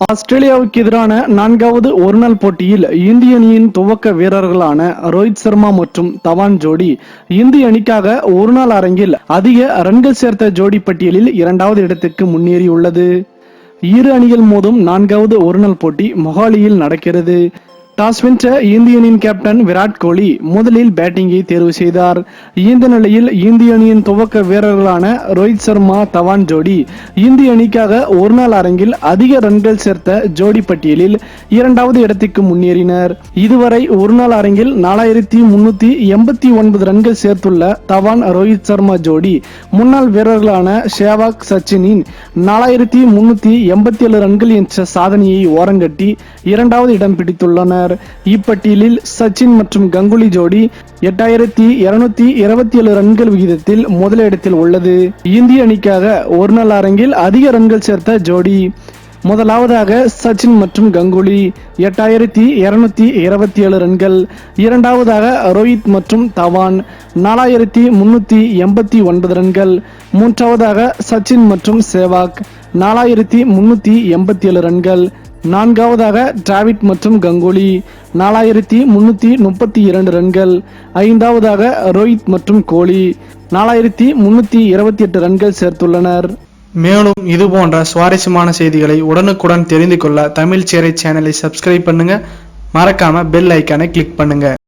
ஆஸ்திரேலியாவுக்கு எதிரான நான்காவது ஒருநாள் போட்டியில் இந்திய அணியின் துவக்க வீரர்களான ரோஹித் சர்மா மற்றும் தவான் ஜோடி இந்திய அணிக்காக ஒருநாள் அரங்கில் அதிக ரன்கள் சேர்த்த ஜோடி பட்டியலில் இரண்டாவது இடத்துக்கு முன்னேறியுள்ளது. இரு அணிகள் மோதும் நான்காவது ஒருநாள் போட்டி மொஹாலியில் நடக்கிறது. டாஸ் வென்ற இந்திய அணியின் கேப்டன் விராட் கோலி முதலில் பேட்டிங்கை தேர்வு செய்தார். இந்த நிலையில் இந்திய அணியின் துவக்க வீரர்களான ரோஹித் சர்மா தவான் ஜோடி இந்திய அணிக்காக ஒருநாள் அரங்கில் அதிக ரன்கள் சேர்த்த ஜோடி பட்டியலில் இரண்டாவது இடத்திற்கு முன்னேறினர். இதுவரை ஒருநாள் அரங்கில் நாலாயிரத்தி முன்னூத்தி எண்பத்தி ஒன்பது ரன்கள் சேர்த்துள்ள தவான் ரோஹித் சர்மா ஜோடி முன்னாள் வீரர்களான ஷேவாக் சச்சினின் நாலாயிரத்தி முன்னூத்தி எண்பத்தி ஏழு ரன்கள் என்ற சாதனையை ஓரங்கட்டி இரண்டாவது இடம் பிடித்துள்ளனர். உள்ளனர் இப்பட்டியலில் சச்சின் மற்றும் கங்குலி ஜோடி எட்டாயிரத்தி இருநூத்தி இருபத்தி ஏழு ரன்கள் விகிதத்தில் முதலிடத்தில் உள்ளது. இந்திய அணிக்காக ஒரு நாள் அரங்கில் அதிக ரன்கள் சேர்த்த ஜோடி. முதலாவதாக சச்சின் மற்றும் கங்குலி எட்டாயிரத்தி இருநூத்தி இருபத்தி ஏழு ரன்கள். இரண்டாவதாக ரோஹித் மற்றும் தவான் நாலாயிரத்தி முன்னூத்தி எண்பத்தி ஒன்பது ரன்கள். மூன்றாவதாக சச்சின் மற்றும் சேவாக் நாலாயிரத்தி முன்னூத்தி எண்பத்தி ஏழு ரன்கள். நான்காவதாக டிராவிட் மற்றும் கங்குலி. நாலாயிரத்தி முன்னூத்தி முப்பத்தி இரண்டு ரன்கள். ஐந்தாவதாக ரோஹித் மற்றும் கோலி. நாலாயிரத்தி முன்னூத்தி இருபத்தி எட்டு ரன்கள் சேர்த்துள்ளனர். மேலும் இது போன்ற சுவாரஸ்யமான செய்திகளை உடனுக்குடன் தெரிந்து கொள்ள தமிழ் சேரை சேனலை சப்ஸ்கிரைப் பண்ணுங்க. மறக்காம பெல் ஐக்கானை கிளிக் பண்ணுங்க.